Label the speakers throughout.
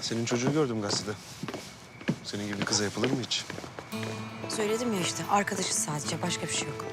Speaker 1: Senin çocuğu gördüm gazetede. Senin gibi bir kıza yapılır mı hiç?
Speaker 2: Söyledim ya işte arkadaşız sadece başka bir şey yok.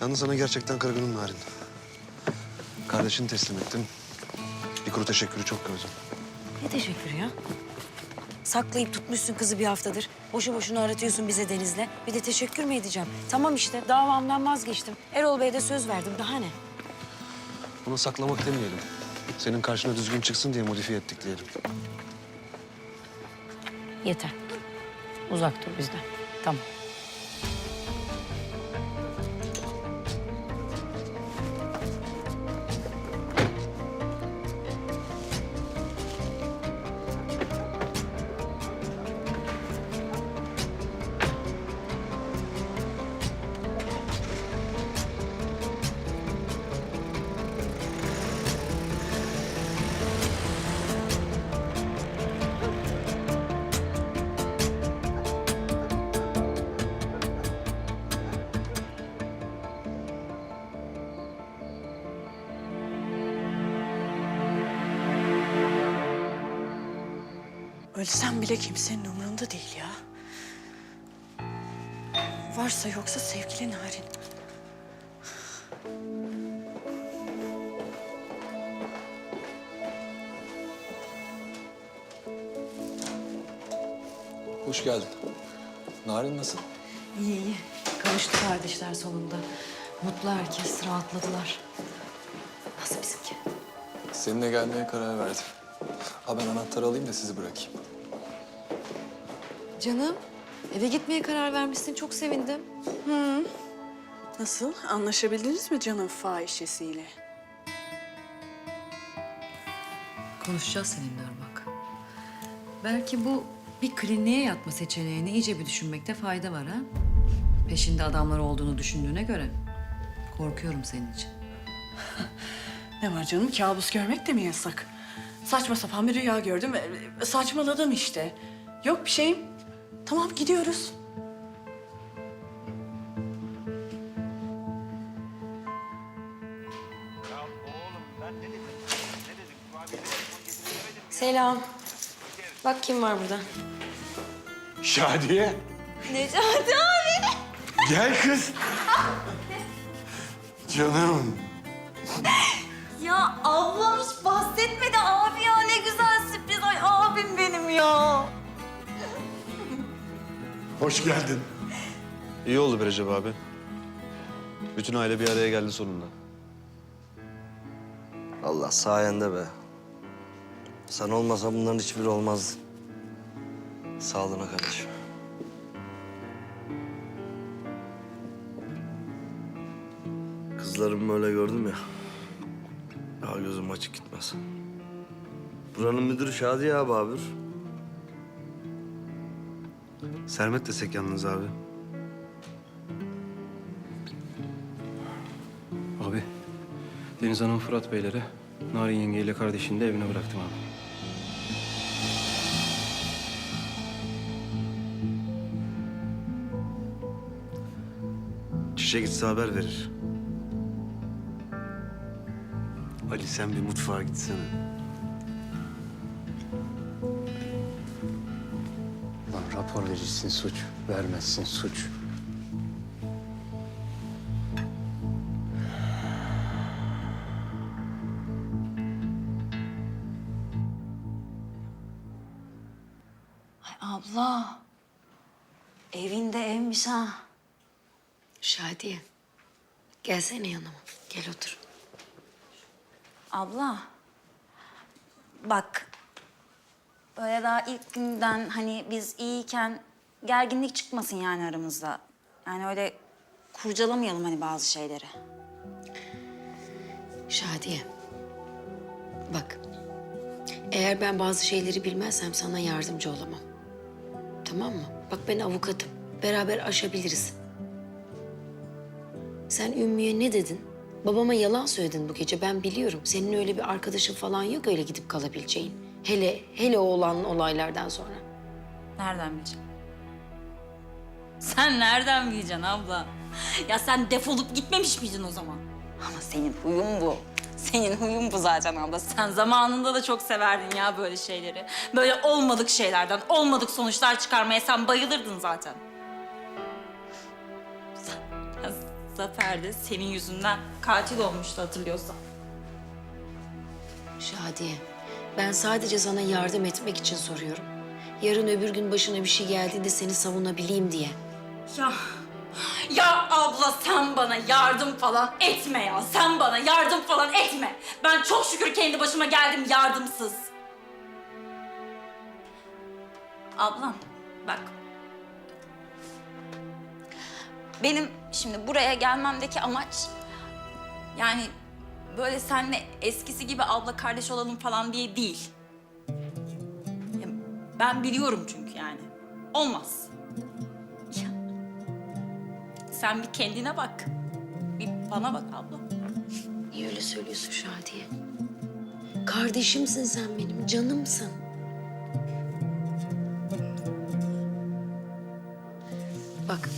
Speaker 1: Yalnız sana gerçekten kırgınım Narin. Kardeşini teslim ettin. Bir kuru teşekkürü çok gördüm.
Speaker 2: Ne teşekkür ya? Saklayıp tutmuşsun kızı bir haftadır. Boşu boşuna aratıyorsun bize Deniz'le. Bir de teşekkür mü edeceğim? Tamam işte davamdan vazgeçtim. Erol Bey'e de söz verdim. Daha ne?
Speaker 1: Bunu saklamak demeyelim. Senin karşına düzgün çıksın diye modifiye ettik diyelim.
Speaker 2: Yeter. Uzak dur bizden. Tamam.
Speaker 3: Ölsem bile kimsenin umurunda değil ya. Varsa yoksa sevgili Narin.
Speaker 4: Hoş geldin. Narin nasıl?
Speaker 2: İyi iyi. Kavuştu kardeşler sonunda. Mutlu herkes, rahatladılar. Nasıl bizimki?
Speaker 4: Seninle gelmeye karar verdim. Ha ben anahtarı alayım da sizi bırakayım.
Speaker 5: Canım, eve gitmeye karar vermişsin. Çok sevindim.
Speaker 3: Nasıl? Anlaşabildiniz mi canım fahişesiyle?
Speaker 5: Konuşacağız seninle Irmak. Belki bu bir kliniğe yatma seçeneğini iyice bir düşünmekte fayda var ha? Peşinde adamlar olduğunu düşündüğüne göre korkuyorum senin için.
Speaker 3: Ne var canım? Kabus görmek de mi yasak? Saçma sapan bir rüya gördüm. Saçmaladım işte. Yok bir şeyim. Tamam gidiyoruz.
Speaker 2: Selam. Bak kim var burada.
Speaker 6: Şadiye.
Speaker 2: Necati abi.
Speaker 6: Gel kız. Canım.
Speaker 7: Ya ablam hiç bahsetmedi abi ya ne güzel sürpriz. Ay abim benim ya.
Speaker 6: Hoş geldin.
Speaker 1: İyi oldu be Recep abi. Bütün aile bir araya geldi sonunda.
Speaker 8: Allah sayende be. Sen olmasan bunların hiçbiri olmazdı. Sağlığına kardeşim. Kızlarımı böyle gördüm ya. Daha gözüm açık gitmez. Buranın müdürü Şadiye abi abi.
Speaker 1: Sermet desek yalnız abi.
Speaker 9: Abi, Deniz Hanım Fırat Beylere, Narin yengeyle kardeşini de evine bıraktım abi.
Speaker 1: Çiçek gitse haber verir. Ali sen bir mutfağa gitsene.
Speaker 9: Rapor verirsin suç, vermezsin suç.
Speaker 7: Ay abla. Evinde evmiş ha.
Speaker 2: Şadiye. Gelsene yanıma. Gel otur.
Speaker 7: Abla. Bak. Böyle daha ilk günden hani biz iyiyken gerginlik çıkmasın yani aramızda. Yani öyle kurcalamayalım hani bazı şeyleri.
Speaker 10: Şadiye. Bak. Eğer ben bazı şeyleri bilmezsem sana yardımcı olamam. Tamam mı? Bak ben avukatım. Beraber aşabiliriz. Sen Ümmü'ye ne dedin? Babama yalan söyledin bu gece. Ben biliyorum. Senin öyle bir arkadaşın falan yok öyle gidip kalabileceğin. Hele, hele o olan olaylardan sonra.
Speaker 7: Nereden bileceksin? Sen nereden bileceksin abla? Ya sen defolup gitmemiş miydin o zaman? Ama senin huyun bu. Senin huyun bu zaten abla. Sen zamanında da çok severdin ya böyle şeyleri. Böyle olmadık şeylerden, olmadık sonuçlar çıkarmaya sen bayılırdın zaten. Ya Zafer de senin yüzünden katil olmuştu hatırlıyorsan.
Speaker 10: Şadiye, ben sadece sana yardım etmek için soruyorum. Yarın öbür gün başına bir şey geldiğinde seni savunabileyim diye.
Speaker 7: Ya, ya abla sen bana yardım falan etme ya. Sen bana yardım falan etme. Ben çok şükür kendi başıma geldim yardımsız. Ablam bak. Benim şimdi buraya gelmemdeki amaç yani böyle senle eskisi gibi abla kardeş olalım falan diye değil. Ya Ben biliyorum çünkü yani. Olmaz. Ya, sen bir kendine bak. Bir bana bak abla.
Speaker 10: Niye öyle söylüyorsun Şadiye? Kardeşimsin sen benim, canımsın. Bak,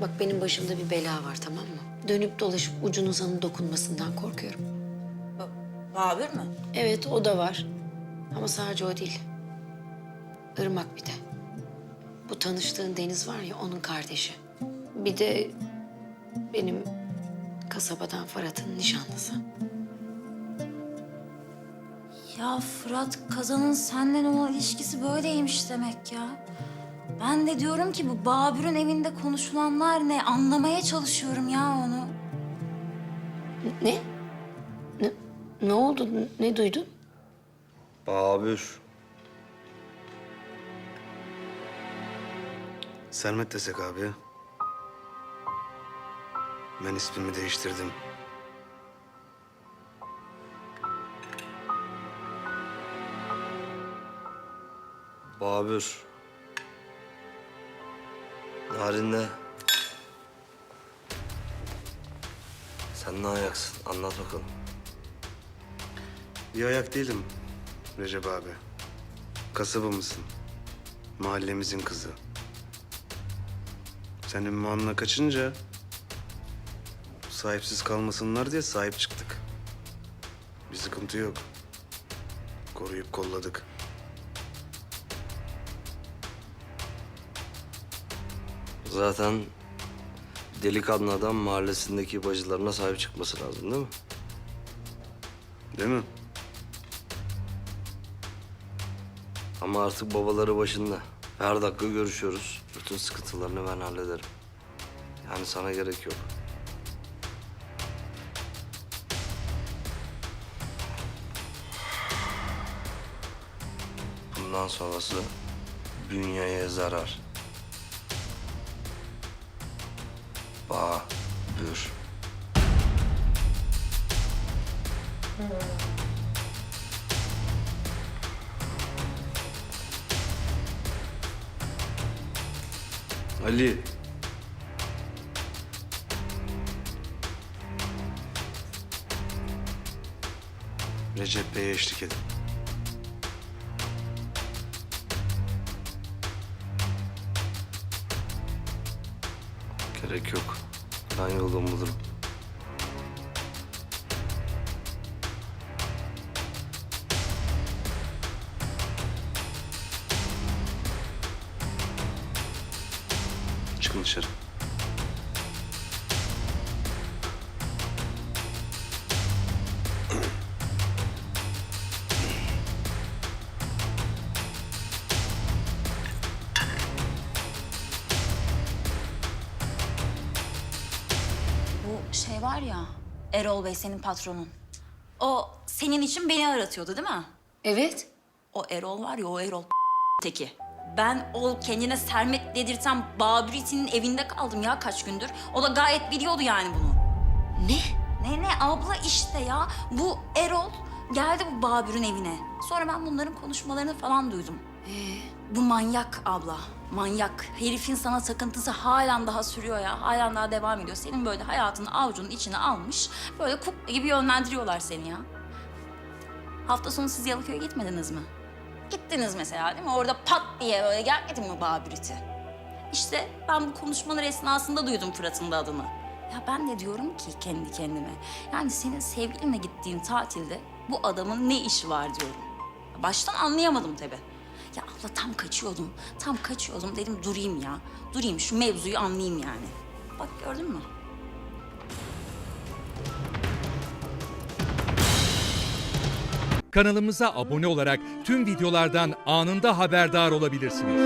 Speaker 10: bak benim başımda bir bela var tamam mı? Dönüp dolaşıp ucun uzanın dokunmasından korkuyorum.
Speaker 7: Babür mü?
Speaker 10: Evet o da var. Ama sadece o değil. Irmak bir de. Bu tanıştığın Deniz var ya onun kardeşi. Bir de benim kasabadan Fırat'ın nişanlısı.
Speaker 7: Ya Fırat Kazan'ın seninle olan ilişkisi böyleymiş demek ya. Ben de diyorum ki bu Babür'ün evinde konuşulanlar ne? Anlamaya çalışıyorum ya onu.
Speaker 10: Ne? Ne, ne oldu? Ne duydun?
Speaker 8: Babür.
Speaker 1: Sermet desek abi. Ben ismimi değiştirdim.
Speaker 8: Babür. Narin'le... Sen ne ayaksın? Anlat bakalım.
Speaker 1: Bir ayak değilim Recep abi. Kasabamızın, mahallemizin kızı. Senin ünvanına kaçınca sahipsiz kalmasınlar diye sahip çıktık. Bir sıkıntı yok. Koruyup kolladık.
Speaker 8: Zaten delikanlı adam mahallesindeki bacılarına sahip çıkması lazım değil mi?
Speaker 1: Değil mi?
Speaker 8: Ama artık babaları başında. Her dakika görüşüyoruz. Bütün sıkıntılarını ben hallederim. Yani sana gerek yok. Bundan sonrası bünyeye zarar. Babür.
Speaker 1: Ali. Recep Bey'e eşlik edin.
Speaker 8: Gerek yok. Ben yolumu bulurum.
Speaker 7: Var ya, Erol Bey senin patronun. O senin için beni aratıyordu değil mi?
Speaker 10: Evet.
Speaker 7: O Erol var ya, o Erol teki. Ben o kendine Sermet dedirten Babüriti'nin evinde kaldım ya kaç gündür. O da gayet biliyordu yani bunu.
Speaker 10: Ne?
Speaker 7: Ne ne abla işte ya. Bu Erol geldi bu Babür'ün evine. Sonra ben bunların konuşmalarını falan duydum. Bu manyak abla, manyak. Herifin sana takıntısı halen daha sürüyor ya, halen daha devam ediyor. Senin böyle hayatını avucunun içine almış, böyle kukla gibi yönlendiriyorlar seni ya. Hafta sonu siz Yalıköy'e gitmediniz mi? Gittiniz mesela değil mi? Orada pat diye böyle gelmedi mi Babüriti? İşte ben bu konuşmalar esnasında duydum Fırat'ın da adını. Ya ben de diyorum ki kendi kendime. Yani senin sevgilinle gittiğin tatilde bu adamın ne işi var diyorum. Baştan anlayamadım tabii. Ya abla tam kaçıyordum. Tam kaçıyordum dedim durayım ya. Durayım şu mevzuyu anlayayım yani. Bak gördün mü?
Speaker 11: Kanalımıza abone olarak tüm videolardan anında haberdar olabilirsiniz.